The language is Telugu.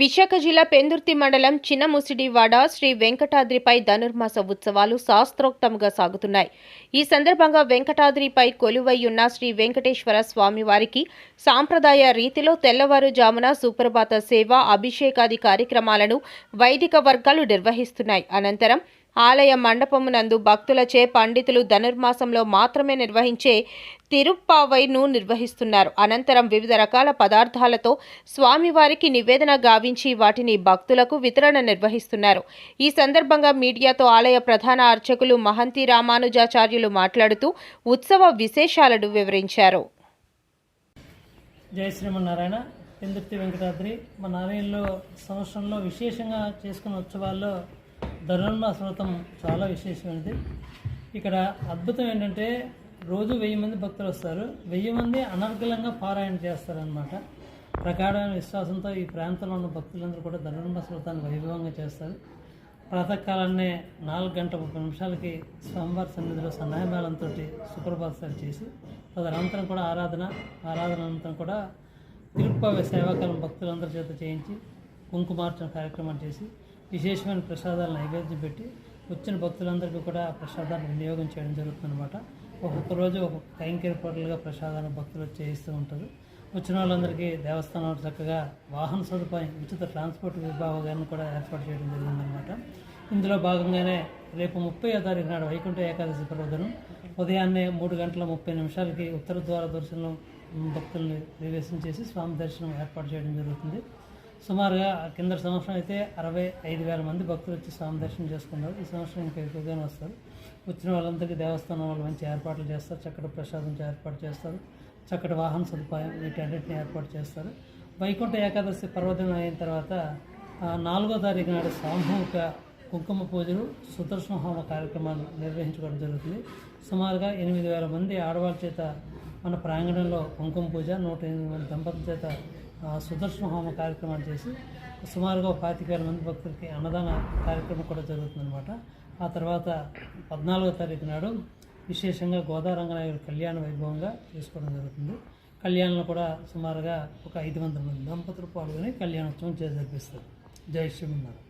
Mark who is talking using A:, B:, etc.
A: విశాఖ జిల్లా పెందుర్తి మండలం చిన్న ముసిడివాడ శ్రీ వెంకటాద్రిపై ధనుర్మాస ఉత్సవాలు శాస్త్రోక్తంగా సాగుతున్నాయి. ఈ సందర్భంగా వెంకటాద్రిపై కొలువైయున్న శ్రీ వెంకటేశ్వర స్వామివారికి సాంప్రదాయ రీతిలో తెల్లవారుజామున సుప్రభాత సేవ అభిషేకాది కార్యక్రమాలను వైదిక వర్గాలు నిర్వహిస్తున్నాయి. అనంతరం ఆలయ మండపమునందు భక్తులచే పండితులు ధనుర్మాసంలో మాత్రమే నిర్వహించే తిరుప్పావైను నిర్వహిస్తున్నారు. అనంతరం వివిధ రకాల పదార్థాలతో స్వామివారికి నివేదన గావించి వాటిని భక్తులకు వితరణ నిర్వహిస్తున్నారు. ఈ సందర్భంగా మీడియాతో ఆలయ ప్రధాన అర్చకులు మహంతి రామానుజాచార్యులు మాట్లాడుతూ ఉత్సవ విశేషాలను వివరించారు.
B: జై శ్రీమన్నారాయణ. పెందుర్తి వెంకటాద్రి మన ఆలయంలో సంవత్సరంలో విశేషంగా చేసుకున్న ఉత్సవాల్లో ధనుర్మాస వ్రతం చాలా విశేషమైనది. ఇక్కడ అద్భుతం ఏంటంటే రోజు వెయ్యి మంది భక్తులు వస్తారు. వెయ్యి మంది అనర్గలంగా పారాయణ చేస్తారనమాట ప్రగాఢమైన విశ్వాసంతో ఈ ప్రాంతంలో ఉన్న భక్తులందరూ కూడా ధనుర్మాస వ్రతాన్ని వైభవంగా చేస్తారు. ప్రాతకాలాన్నే నాలుగు గంట ముప్పై నిమిషాలకి స్వామివారి సన్నిధిలో సన్నాయమాలంతో సుప్రభాతాలు చేసి తదనంతరం కూడా ఆరాధన ఆరాధన అనంతరం కూడా తిరుపతి సేవాకాలం భక్తులందరి చేత చేయించి కుంకుమార్చన కార్యక్రమం చేసి విశేషమైన ప్రసాదాలు నైవేద్యం పెట్టి వచ్చిన భక్తులందరికీ కూడా ఆ ప్రసాదాన్ని వినియోగం చేయడం జరుగుతుందన్నమాట. ఒక్కొక్క రోజు ఒక్కొక్క కైంకర్య ప్రసాదాన్ని భక్తులు చేయిస్తూ ఉంటారు. వచ్చిన వాళ్ళందరికీ దేవస్థానాలు చక్కగా వాహన సదుపాయం ఉచిత ట్రాన్స్పోర్ట్ విభాగాన్ని కూడా ఏర్పాటు చేయడం జరిగిందనమాట ఇందులో భాగంగానే రేపు ముప్పై తారీఖు నాడు వైకుంఠ ఏకాదశి పర్వదనం. ఉదయాన్నే మూడు గంటల ముప్పై నిమిషాలకి ఉత్తర ద్వార దర్శనం భక్తుల్ని ప్రవేశం చేసి స్వామి దర్శనం ఏర్పాటు చేయడం జరుగుతుంది. సుమారుగా కింద సంవత్సరం అయితే అరవై ఐదు వేల మంది భక్తులు వచ్చి స్వామి దర్శనం చేసుకున్నారు ఈ సంవత్సరం ఇంకా ఎక్కువగానే వస్తారు. వచ్చిన వాళ్ళందరికీ దేవస్థానం వాళ్ళు మంచి ఏర్పాట్లు చేస్తారు. చక్కటి ప్రసాదం ఏర్పాటు చేస్తారు. చక్కటి వాహన సదుపాయం వీటన్నిటిని ఏర్పాటు చేస్తారు. వైకుంఠ ఏకాదశి పర్వదినం అయిన తర్వాత నాలుగో తారీఖు నాడు సామూహిక కుంకుమ పూజలు సుదర్శన హోమ కార్యక్రమాలు నిర్వహించుకోవడం జరుగుతుంది. సుమారుగా ఎనిమిది వేల మంది ఆడవాళ్ళ చేత మన ప్రాంగణంలో కుంకుమ పూజ నూట ఎనిమిది మంది దంపతుల చేత సుదర్శన హోమ కార్యక్రమాలు చేసి సుమారుగా పాతిక వేల మంది భక్తులకి అన్నదాన కార్యక్రమం కూడా జరుగుతుందన్నమాట. ఆ తర్వాత పద్నాలుగో తారీఖు నాడు విశేషంగా గోదారంగనాయుడు కళ్యాణ వైభవంగా చేసుకోవడం జరుగుతుంది. కళ్యాణంలో కూడా సుమారుగా ఒక ఐదు వందల మంది దంపతులు పాల్గొని కళ్యాణోత్సవం చేసి జరిపిస్తారు. జై శ్రీమన్నారాయణ.